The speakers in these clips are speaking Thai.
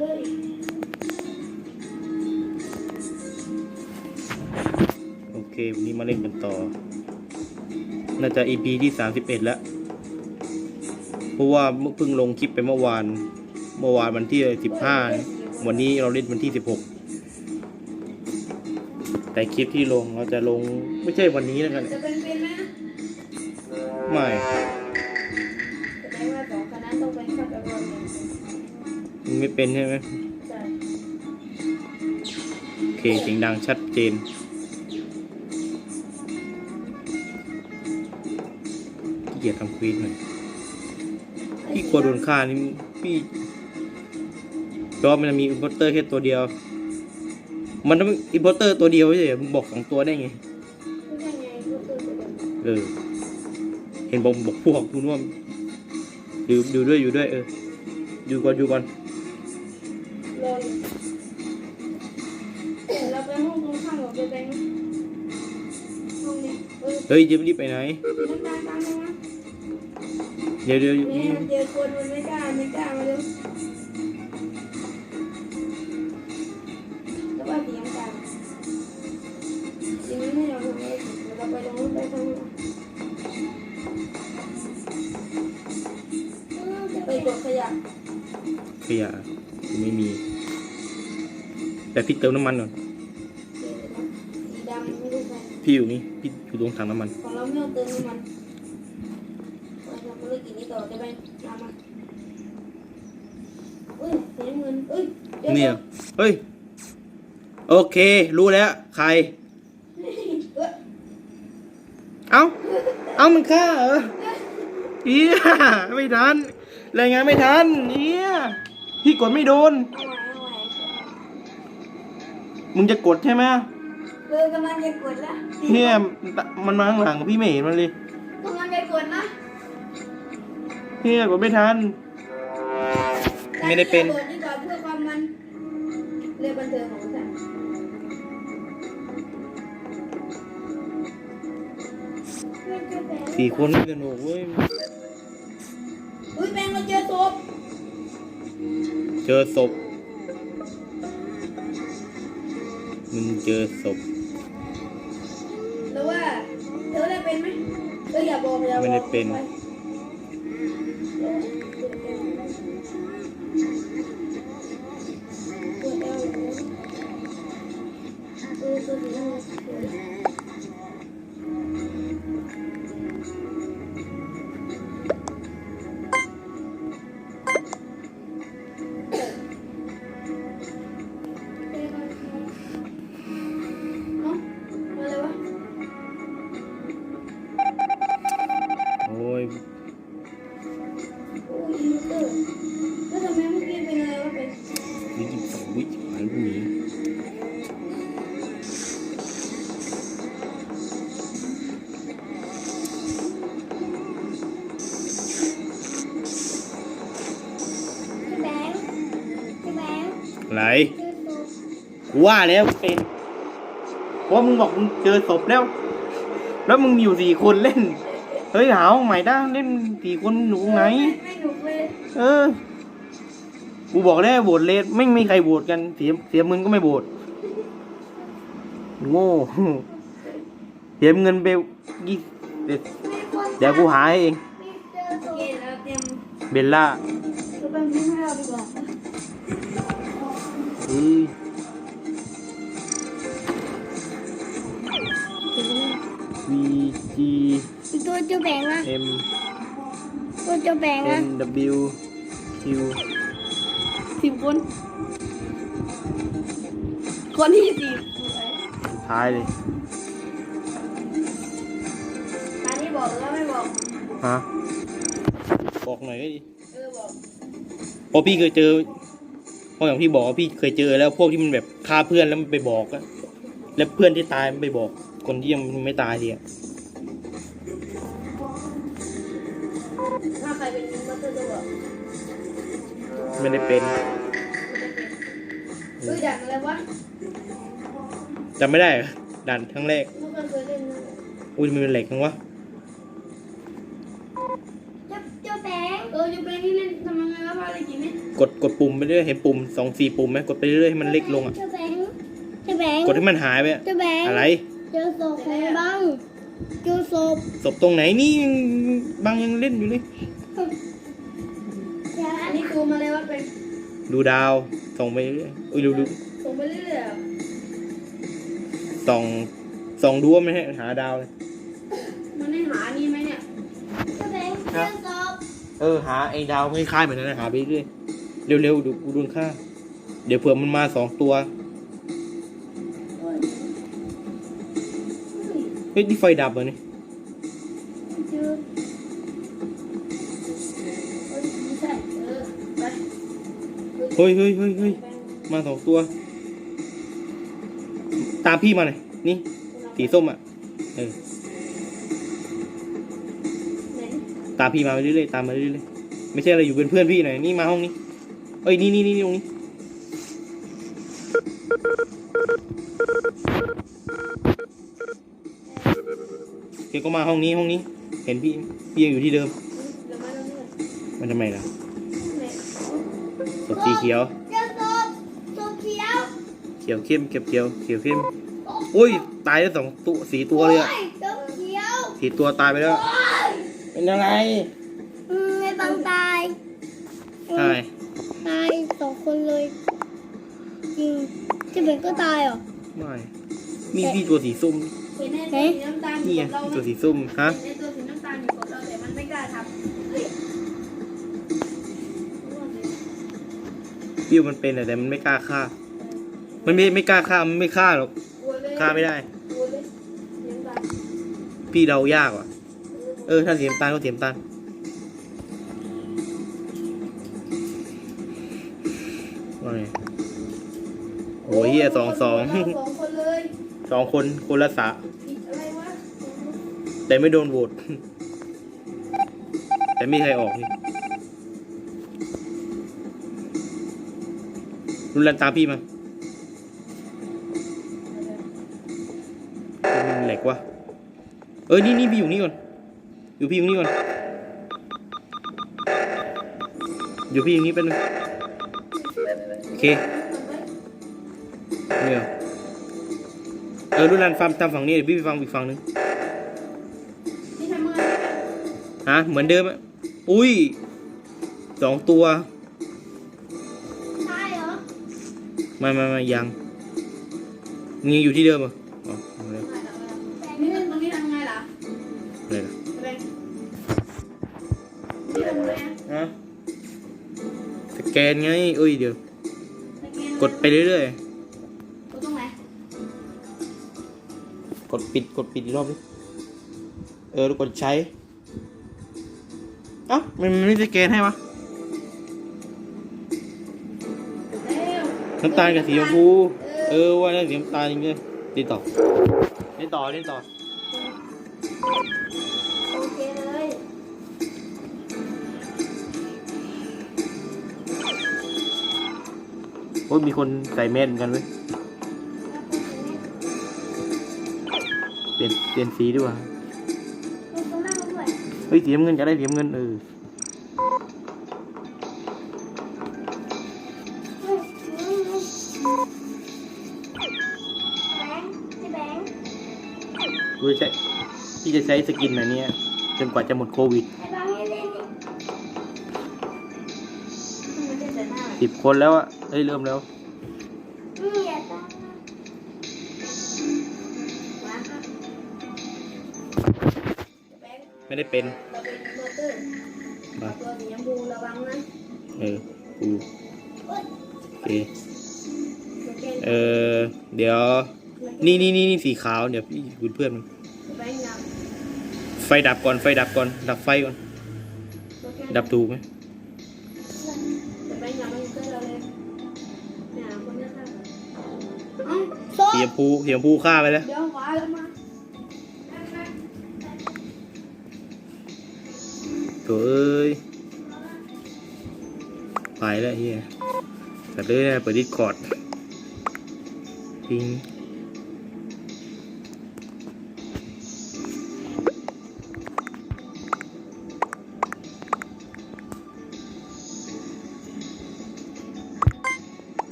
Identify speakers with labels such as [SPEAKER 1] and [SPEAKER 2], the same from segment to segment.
[SPEAKER 1] โอเค วันนี้มาเล่นกันต่อ น่าจะ EP ที่สามสิบเอ็ดแล้ว เพราะว่าเพิ่งลงคลิปไปเมื่อวาน เมื่อวานวันที่สิบห้าวันนี้เราเล่นวันที่สิบหกแต่คลิปที่ลงเราจะลงไม่ใช่วันนี้แล้วกันะ
[SPEAKER 2] เป็นเป็นไหม
[SPEAKER 1] ไม่
[SPEAKER 2] เป็น
[SPEAKER 1] ใช่ไหม
[SPEAKER 2] ใช่
[SPEAKER 1] โอเคเสียงดังชัดเจนขี้เกียจทำควีนหน่อยพี่กลัวโดนฆ่านี่พี่เพราะมันมีอินพอร์เตอร์แค่ตัวเดียว มันต้องอินพอร์เตอร์ตัวเดียวใช่เหรอมึงบอกสองตัวได้ไง
[SPEAKER 2] ไม่ใช่ไงก็คือตัวเดียว
[SPEAKER 1] เออเห็นบอกบอกพวกคุณว่าอยู่อยู่ด้วยอยู่ด้วยเอออยู่ก่อนอยู่ก่อน
[SPEAKER 2] เฮ้
[SPEAKER 1] ยจะรีบไปไหน เดี๋ยวเดี๋ยว
[SPEAKER 2] เนี่ยเจอคนมันไม่กล้าไม่กล้ามาเร็วแล้วว่าเสียงดังเสียงไม่ยอมทำอะไรเราไปตรงนู้นไปตรงนู้นไปกดขยะ
[SPEAKER 1] ขยะไม่มี แต่พี่เติมน้ำมันก่อน พี่อยู่นี่พี่อยู่ตรงถังน้ำมัน
[SPEAKER 2] ของเราไม่ต้องเติมน้ำมันเราทำธุรกิจนี้ต่อได้ไหมตามมาเอ้ยเสียเงินเอ้ยดี๋ว
[SPEAKER 1] เนี่ยเฮ้ย โอเค รู้แล้ว ใคร
[SPEAKER 2] เอ้ย
[SPEAKER 1] เอ้า เอ้ามันฆ่าเหรอเอียไม่ทันรายงานไม่ทันเอียพี่กดไม่โดน
[SPEAKER 2] เอาใหม่เอาใหม่
[SPEAKER 1] มึงจะกดใช่ไหม
[SPEAKER 2] เออกำลังจะกดละ
[SPEAKER 1] เนี่ยมันมาข้างหลังพี่ไม่เห็นมันเลย
[SPEAKER 2] กำลังจะกดนะ
[SPEAKER 1] เนี่ยกดไม่ทัน ไม่ได้เป็น
[SPEAKER 2] กดดีกว่าเพื่อความมันเรื่องบันเทิงของฉัน
[SPEAKER 1] สี่คนไม่สนุกเว้ย
[SPEAKER 2] อุ้ยแบงค์เราเจอศพ
[SPEAKER 1] เจอศพมึงเจอศพ
[SPEAKER 2] อ กูว่าแล้วเป็นเพ
[SPEAKER 1] ราะมึงบอกมึงเจอศพแล้ว แล้วมึงมีอยู่สี่คนเล่น เฮ้ยหาห้องใหม่ได้เล่นสี่คนอยู่ตรงไหน
[SPEAKER 2] ไม่หนุกเลย
[SPEAKER 1] เออ กูบอกแล้วโหวตเลสไม่มีใครโหวตกันเสียเสียมึงก็ไม่โหวตโง่ เสียเงินไปยี่เดี๋ยวเดี๋ยวกูหาให้เอง
[SPEAKER 2] โอเคเราเตรียม
[SPEAKER 1] เบลล่า
[SPEAKER 2] เราเป็นพี่ให้เราดีกว่า
[SPEAKER 1] เอ้ย V G
[SPEAKER 2] ตัวเจ้าแบงค์นะ
[SPEAKER 1] M
[SPEAKER 2] ตัวเจ้าแบงค์นะ
[SPEAKER 1] N W Q
[SPEAKER 2] สิบคน คนที่สิบ
[SPEAKER 1] ท้ายเลย
[SPEAKER 2] อันนี้บอกหรือว่าไม่บอก
[SPEAKER 1] ฮะบอกหน่อยก็ดี
[SPEAKER 2] เออบอก
[SPEAKER 1] เพราะพี่เคยเจอเพราะอย่างพี่บอกว่าพี่เคยเจอแล้วพวกที่มันแบบฆ่าเพื่อนแล้วมันไปบอกอะแล้วเพื่อนที่ตายมันไปบอก คนที่ยังไม่ตายทีอะ
[SPEAKER 2] ถ้าใครเป็นมินก็จะบอก
[SPEAKER 1] ไม่ได้เป็น
[SPEAKER 2] เฮ้ยดักอะไรวะ
[SPEAKER 1] จำไม่ได้เหรอด่านครั้งแรก
[SPEAKER 2] ไม่เคยเล่นเลย
[SPEAKER 1] อุ้ยมันเป็นเหล็กทั้งวะ
[SPEAKER 2] เจ้าเจ้าแบงค์เออเจ้าแบงค์นี่เล่นทำยังไงวะพาอะไรกินเนี่ย
[SPEAKER 1] กดกดปุ่มไปเรื่อยเห็นปุ่มสองสี่ปุ่มไหมกดไปเรื่อยให้มันเล็กลงอะ
[SPEAKER 2] เจ้าแบงค์เจ้าแบงค์
[SPEAKER 1] กดให้มันหายไปอะ
[SPEAKER 2] เจ้าแบงค์
[SPEAKER 1] อะไร
[SPEAKER 2] เจอศพของบังเจอศพ
[SPEAKER 1] ศพตรงไหนนี่บางยังเล่นอยู่เลย
[SPEAKER 2] อันนี้ดูมาเลยว่าเป็น
[SPEAKER 1] ดูดาวส่องไปเรื่อยอุ้ยดูดู
[SPEAKER 2] ส่งไปเรื่อย
[SPEAKER 1] ส่องส่องดูว่าไม่ให้หาดาวเลย
[SPEAKER 2] ๆมันได้หานี่ไหมเนี่ยเจ้าแบงค์เจอศพ
[SPEAKER 1] เออหาไอ้ดาวไม่คล้ายๆเหมือนกันนะหาไปเรื่อยเร็วๆดูดูค่าเดี๋ยวเผื่อมันมาสองตัว เฮ้ยนี่ไฟดับเหรอนี่
[SPEAKER 2] เจอเอ้ยเฮ้
[SPEAKER 1] ยเฮ้ยเฮ้ยเฮ้ยมาสองตัว ตามพี่มาหน่อยนี่ สีส้มอะ เออ ตามพี่มาเรื่อยๆ ตามมาเรื่อยๆ ไม่ใช่อะไรอยู่เป็นเพื่อนพี่หน่อย นี่มาห้องนี้ เอ้ย นี่นี่นี่ตรงนี้ เกก็มาห้องนี้ห้องนี้ เห็นพี่พี่ยังอยู่ที่เดิม
[SPEAKER 2] เดี๋ยวมาเรื่อย
[SPEAKER 1] มันทำไมล่ะ
[SPEAKER 2] ๆไหน
[SPEAKER 1] ศพสีเขียว
[SPEAKER 2] เจอศพศพเขียว
[SPEAKER 1] เขียวเข้มเขียวเขียวเขียวเข้มอุ้ยตายแล้วสองตัวสี่ตัวเลยอะ
[SPEAKER 2] โอ้เจอเขียว
[SPEAKER 1] สี่ตัวตายไปแล้ว
[SPEAKER 2] โอ้ย
[SPEAKER 1] เป็นอะไร
[SPEAKER 2] อืมไอ้บังตาย
[SPEAKER 1] ใช่
[SPEAKER 2] ตายสองคนเลย จริงเจะเป็นก็ตายเหรอ
[SPEAKER 1] ไม่มีพี่ตัวสีส้ม
[SPEAKER 2] เห็นไอ้สีน้ำตาลอ
[SPEAKER 1] นี่
[SPEAKER 2] ยู่
[SPEAKER 1] ไง
[SPEAKER 2] กับเราไหม
[SPEAKER 1] ตัวสีส้มฮะ
[SPEAKER 2] เห็นไอ้ตัวสีน้ำตาลอยู่กับเราแต่มันไม่กล้าทำเฮ้ย
[SPEAKER 1] พี่มันเป็นอะแต่มันไม่กล้าฆ่า มันไม่ไม่กล้าฆ่ามันไม่ฆ่าหรอก
[SPEAKER 2] กลัวเลย
[SPEAKER 1] ฆ่าไม่ได้
[SPEAKER 2] กลัวเลยสีน้ำตาล
[SPEAKER 1] พี่เดายากว่ะ เออ ถ้าสีน้ำตาลก็สีน้ำตาลว่าไงโอ้ยเฮียสองสอง
[SPEAKER 2] เราสองคนเลย
[SPEAKER 1] สองคนคนละสะ
[SPEAKER 2] ผิดอะไรวะ
[SPEAKER 1] แต่ไม่โดนโหวตแต่ไม่มีใครออกนี่รุนแรงตามพี่มามันแหลกวะเออนี่นี่พี่อยู่นี่ก่อน อยู่พี่อยู่นี่ก่อน อยู่พี่อยู่นี่แป๊บนึงโอเคเนี่ย เออรุนแรงฟังตามฝั่งนี้เดี๋ยวพี่ไปฟังอีกฝั่งนึง
[SPEAKER 2] นี่ทำไง
[SPEAKER 1] ฮะเหมือนเดิมอะอุ้ยสองตัว
[SPEAKER 2] ตายเหรอ
[SPEAKER 1] ไมามามายังมึงยังอยู่ที่เดิมเหรออ๋อเอาแล้ว
[SPEAKER 2] นี่มันตรงนี้ทำไงล่ะ
[SPEAKER 1] อะไรล่ะ
[SPEAKER 2] แบงนี่ทำไงอะ
[SPEAKER 1] ฮะสแกนไงเอ้ยเดี๋ยว
[SPEAKER 2] สแกน
[SPEAKER 1] กดไปเรื่อย
[SPEAKER 2] ก
[SPEAKER 1] กดปิดกดปิดอีกรอบดิเออแล้วกดใช้เอ้ามันมันไม่สแกนให้วะ
[SPEAKER 2] เร็ว
[SPEAKER 1] น้ำตาลกับสีชมพูเออว่าแล้วสีน้ำตาลจริงเลยดีต่อเล่นต่อเล่นต่อ
[SPEAKER 2] โอเคเลย
[SPEAKER 1] โอ้ยมีคนใส่แมสเหมือนกันเว้ยเปลี่ย เปลี่ยนสีดีกว่า
[SPEAKER 2] มันต้องนั่งด้วย
[SPEAKER 1] เฮ้ยสีน้ำเงินจะได้สีน้ำเงินเออ
[SPEAKER 2] แบงค์ไอ้แบงค์
[SPEAKER 1] กูจะใช้พี่จะใช้สกินแบบเนี้ยจนกว่าจะหมดโควิด
[SPEAKER 2] ไอ้แบงค์ให้เล่นดิมันเล่นแต่หน้า
[SPEAKER 1] สิบคนแล้วอะเฮ้ยเริ่มแล้ว เป็น
[SPEAKER 2] เราเป็นโรเตอร์
[SPEAKER 1] มา
[SPEAKER 2] ตัวสีชมพูระวังนะ
[SPEAKER 1] เออกู
[SPEAKER 2] โอ๊ย
[SPEAKER 1] โอเค
[SPEAKER 2] สแกน
[SPEAKER 1] เออเดี๋ยว นี่นี่นี่นี่สีขาวเดี๋ยวพี่คุณเพื่อนมัน
[SPEAKER 2] แบงค์ยัง
[SPEAKER 1] ไฟดับก่อนไฟดับก่อน ดับไฟก่อน
[SPEAKER 2] สแกน
[SPEAKER 1] ดับถูกไหม
[SPEAKER 2] แต่แบงค์ยังไม่เจอเราเลยเนี่ยคนเนี้ยค่ะเอ้าโซ่
[SPEAKER 1] สีชมพูสีชมพูฆ่าไปแล้ว
[SPEAKER 2] เดี๋ยว
[SPEAKER 1] เอ้ย ไปแล้วเฮียแต่เลยนะเปิดดิสคอร์ดพิง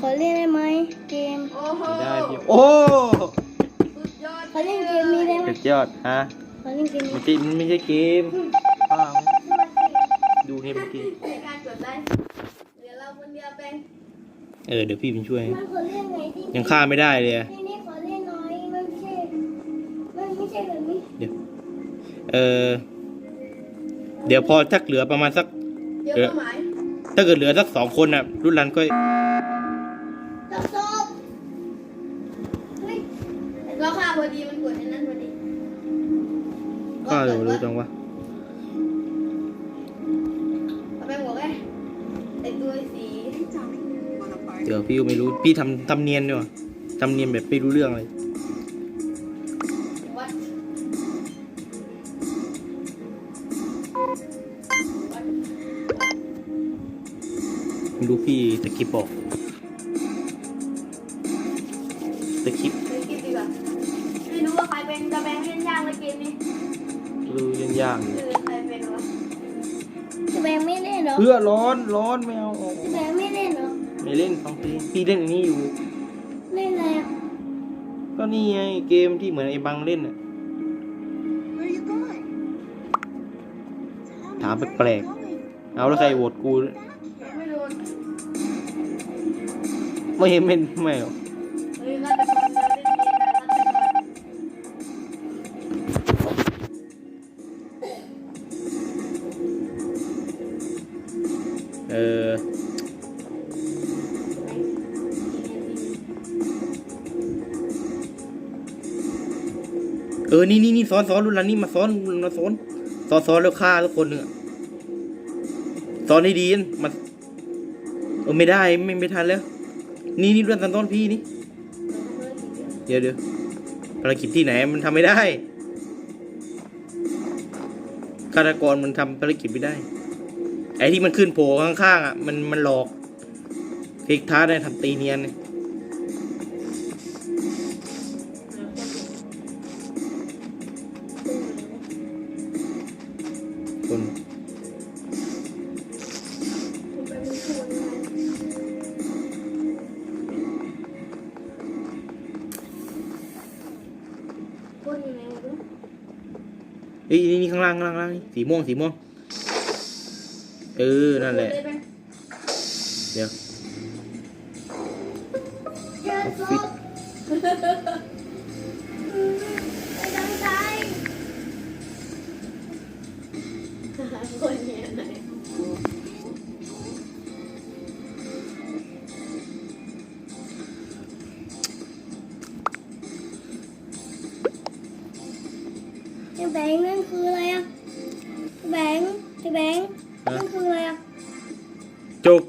[SPEAKER 3] ขอเล่นได้ไหมเกม
[SPEAKER 2] โอ้โห
[SPEAKER 1] ได้พี่โอ้
[SPEAKER 2] สุดยอด
[SPEAKER 3] ขอเล่นเกมนี้ได้ไหม
[SPEAKER 1] สุดยอดฮะ
[SPEAKER 3] ขอเล่นเกม
[SPEAKER 1] ไม่
[SPEAKER 3] นี้
[SPEAKER 1] ใช่มันไม่ใช่เกมอ้าวดูนี่เมื่อกี้
[SPEAKER 2] ในการกดได้เดี๋ยวเราคนเดียวเป็น
[SPEAKER 1] เออเดี๋ยวพี่เป็นช่วย
[SPEAKER 3] มันขอเล่นไงที่
[SPEAKER 1] ยังฆ่าไม่ได้เลยอะ
[SPEAKER 3] ที่นี่ขอเล่นน้อยมันไม่ใช่มันไม่ใช่แบบนี้
[SPEAKER 1] เดี๋ยวเออเดี๋ยวพอถ้าเหลือประมาณสัก
[SPEAKER 2] เดี๋ยว
[SPEAKER 1] เออ
[SPEAKER 2] เป้าหมาย
[SPEAKER 1] ถ้าเกิดเหลือสักสองคนน่ะ รุ่นรันก็
[SPEAKER 3] จบจบเฮ้ย
[SPEAKER 2] เราฆ่าพอดีมันกดในนั้นพอดี
[SPEAKER 1] ฆ่าเร็วรู้จังวะ
[SPEAKER 2] เอาไปบอกไงไอตัวสี
[SPEAKER 1] เดี๋ยวพี่ก็ไม่รู้ พี่ทำทำเนียนดีกว่าทำเนียนแบบไม่รู้เรื่องเลย
[SPEAKER 2] วัดวัด
[SPEAKER 1] ไม่รู้พี่ตะคริปบอก ตะคริป
[SPEAKER 2] ไปคิดดีกว่าไม่รู้ว่าใครเป็นกระแบงเล่นยากในเกมนี้
[SPEAKER 1] รู้ยังยากอยู่
[SPEAKER 2] คือใครเป็นวะ
[SPEAKER 3] จะแบงไม่เล่นเหรอ
[SPEAKER 1] เพื่อร้อนร้อนไม่เอาออก
[SPEAKER 3] จะแบงไม่เล่นเหรอ
[SPEAKER 1] ไม่เล่นฟังเพลงพี่เล่นอันนี้อยู่
[SPEAKER 3] เล่นอะไรอะ
[SPEAKER 1] ก็นี่ไงเกมที่เหมือนไอ้บังเล่นอะถามแปลกๆเอาแล้วใครโหวตกู
[SPEAKER 2] ไม่รู้
[SPEAKER 1] ไม่เห็นไม่ไม่หรอก
[SPEAKER 2] เอ
[SPEAKER 1] อเออ นี่นี่นี่ซ้อนซ้อนรุ่นรันนี่มาซ้อนมาซ้อนซ้อนซ้อนแล้วฆ่าทุกคนหนึ่งซ้อนให้ดีนมาเออไม่ได้ไม่ไม่ทันแล้ว นี่นี่รุ่นซันซ้อนพี่นี่ เดี๋ยวเดี๋ยวภารกิจที่ไหนมันทำไม่ได้ฆาตกรมันทำภารกิจไม่ได้ ไอ้ที่มันขึ้นโผล่ข้างๆอะมันมันหลอกเฟกท้าได้ทำตีเนียนเนี่ยคน
[SPEAKER 2] คนอยู่ไหนวะ
[SPEAKER 1] เอ้ยนี่นี่ข้างล่างข้างล่างข้างล่างนี่สีม่วงสีม่วง เออ นั่นแหละ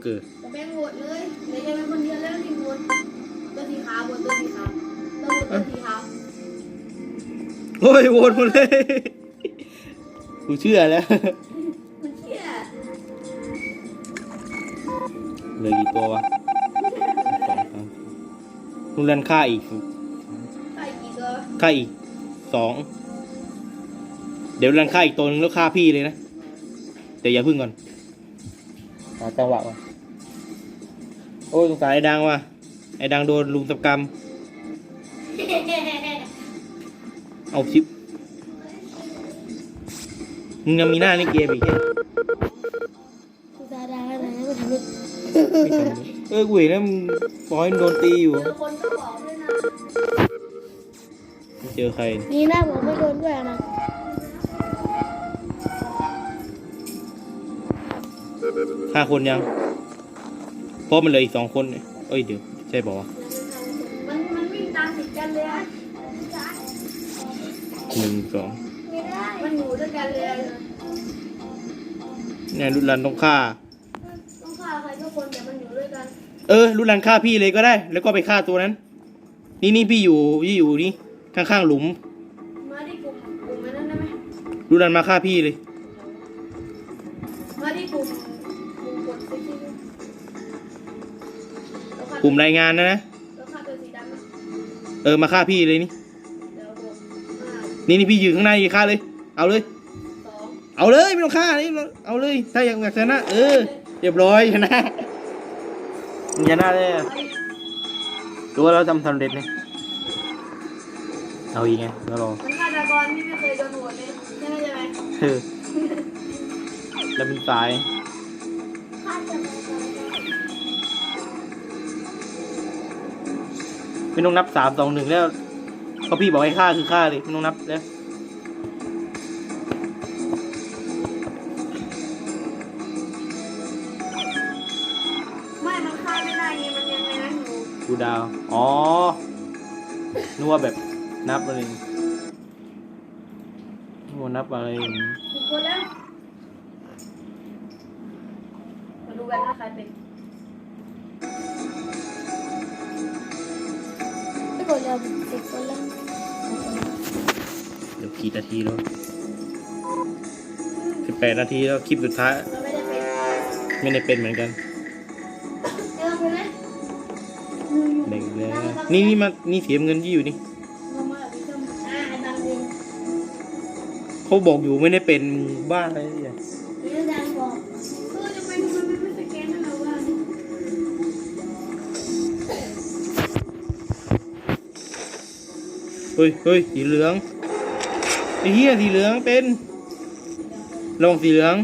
[SPEAKER 1] เกอร์
[SPEAKER 2] จะแบ่งโหวตเลยเดี๋ยวจะเป็นคนเดียวแล้วที่โหวตตัวสีขาวโหวตตัวสีขาวตัวโหวตตัวสีขาว
[SPEAKER 1] โอ้ยโหวตหมดเลยกูเชื่อแล้ว
[SPEAKER 2] มันเชี่ย
[SPEAKER 1] เหลือกี่ตัววะสองสามลุงรันฆ่าอีก
[SPEAKER 2] ใครกี่ตัว
[SPEAKER 1] ฆ่าอีกสองเดี๋ยวรันฆ่าอีกตัวนึงแล้วฆ่าพี่เลยนะ แต่อย่าพึ่งก่อนหาจังหวะก่อน โอ้ยสงสารไอ้ดังว่ะ ไอ้ดังโดนลุมตบกรรม เอาชิปมึงยังมีหน้าในเกมอีกแค่
[SPEAKER 3] กูจะดังอะไรนะกูทำไม่
[SPEAKER 1] ไม่ทำเออกูเห็นแล้วมึงปล่อยมันโดนตีอยู่
[SPEAKER 2] เจอคนก็บอกด้วยนะ
[SPEAKER 1] ไม่เจอใคร
[SPEAKER 3] นี่หน้าผมไม่โดนด้วยนะ
[SPEAKER 1] ฆ่าคนยัง เพราะมันเหลืออีกสองคนเนี่ยเอ้ยเดี๋ยวใช่ป่าวะ
[SPEAKER 2] มันมันวิ่งตามติดกันเลยอะ
[SPEAKER 1] หนึ่งสอง
[SPEAKER 3] ไม่ได้
[SPEAKER 2] มันอยู่ด้วยกันเลยอะ
[SPEAKER 1] เนี่ยรุนรันต้องฆ่า
[SPEAKER 2] ต้องฆ่าใครก็คนแต่มันอยู่ด้วยกัน
[SPEAKER 1] เออรุนรันฆ่าพี่เลยก็ได้ แล้วก็ไปฆ่าตัวนั้น นี่นี่พี่อยู่พี่อยู่นี่ข้างๆหลุม
[SPEAKER 2] มาที่กลุ่มกลุ่มนั้นได้ไหม
[SPEAKER 1] รุนรันมาฆ่าพี่เลย
[SPEAKER 2] กลุ่ม
[SPEAKER 1] รายงานนะนะ
[SPEAKER 2] แล้วฆ่าตัวสีดำนะ
[SPEAKER 1] เออมาฆ่าพี่เลยนี่
[SPEAKER 2] เดี๋ยวหกห้า
[SPEAKER 1] นี่นี่พี่ยืนข้างในฆ่าเลย เอาเลย
[SPEAKER 2] สอง
[SPEAKER 1] เอาเลยไม่ต้องฆ่านี่เอาเลย ถ้าอยากอยากชนะ เออเรียบร้อยชนะชนะเลยอะ
[SPEAKER 2] ไอ้
[SPEAKER 1] รู้ว่าเราทำสำเร็จเนี่ยเอาอีกไงแล้วรอ
[SPEAKER 2] มันฆาตกรที่ไม่เคยโดนโหวตเลยใช่ไหมใช่ไหม
[SPEAKER 1] เออแล้วเป็นสาย
[SPEAKER 3] ไม่
[SPEAKER 1] ต้องนับสามสองหนึ่งแล้วเพราะพี่บอกให้ฆ่าคือฆ่าเลยไม่ต้องนับแล้ว
[SPEAKER 2] ไม่มันฆ่าไม่ได้ไงมันยังไงนะหนู
[SPEAKER 1] กูดาว อ๋อนึกว่าแบบนับอะไรนึกว่านับอะไรอย่างงี้
[SPEAKER 2] ถูกคนแล้ว
[SPEAKER 3] ไม่กดเลยติดคนล้ว
[SPEAKER 1] เดี๋ยวกี่นาทีแล้วสิบแปดนาทีแล้วคลิปสุดท้าย
[SPEAKER 2] เราไม่ได้เป็น
[SPEAKER 1] ไม่ได้เป็นเหมือนกัน
[SPEAKER 2] เออเป็นไหม
[SPEAKER 1] แบ่งเลยนี่นี่มานี่เสียเงินยี่อยู่นี่
[SPEAKER 2] เรามาแบบนี้ก็มอ่าไอ้ดังเอง
[SPEAKER 1] เขาบอกอยู่ไม่ได้เป็นบ้าอะไรเนี่ย
[SPEAKER 3] นี่ดัง
[SPEAKER 1] ฮ้ยเฮ้ยสีเหลืองไอ้เหี้ยสีเหลืองเป็นลองสีเหลือง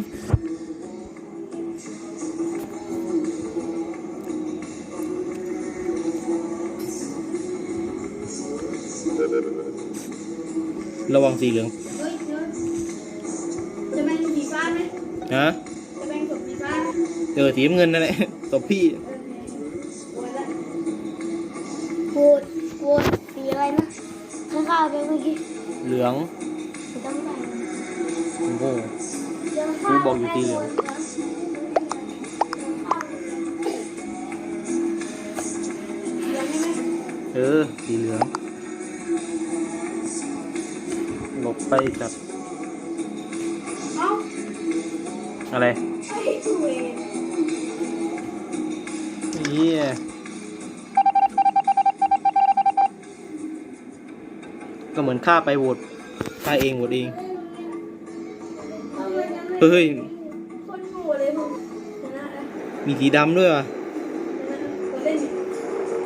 [SPEAKER 1] ระวังสีเหลือง
[SPEAKER 2] เฮ้ยเดี๋ยวจะแบ่งสีฟ้าไหม
[SPEAKER 1] ฮะ
[SPEAKER 2] จะแบ่งศพสีฟ้าไหม
[SPEAKER 1] เออสีน้ำเงินนั่นแหละตบพี่
[SPEAKER 2] โอ้ย
[SPEAKER 3] เมื่อกี้
[SPEAKER 1] เหลือง
[SPEAKER 3] สีดำแดง
[SPEAKER 1] โอ้โห
[SPEAKER 3] เดี๋ยว
[SPEAKER 1] กูบอกอยู่สีเหลือง
[SPEAKER 2] เดี๋ยวให้ไหม
[SPEAKER 1] เออสีเหลืองหลบไปจาก
[SPEAKER 2] เอ้า
[SPEAKER 1] อะไร อนฆ่าไปโหวตฆ่าเองโหวตเอง
[SPEAKER 2] เอาเลยนะ
[SPEAKER 1] เฮ้ย
[SPEAKER 2] คนโง่เลยผมชนะแล้ว
[SPEAKER 1] มีสีดำด้วยว่ะ
[SPEAKER 2] เ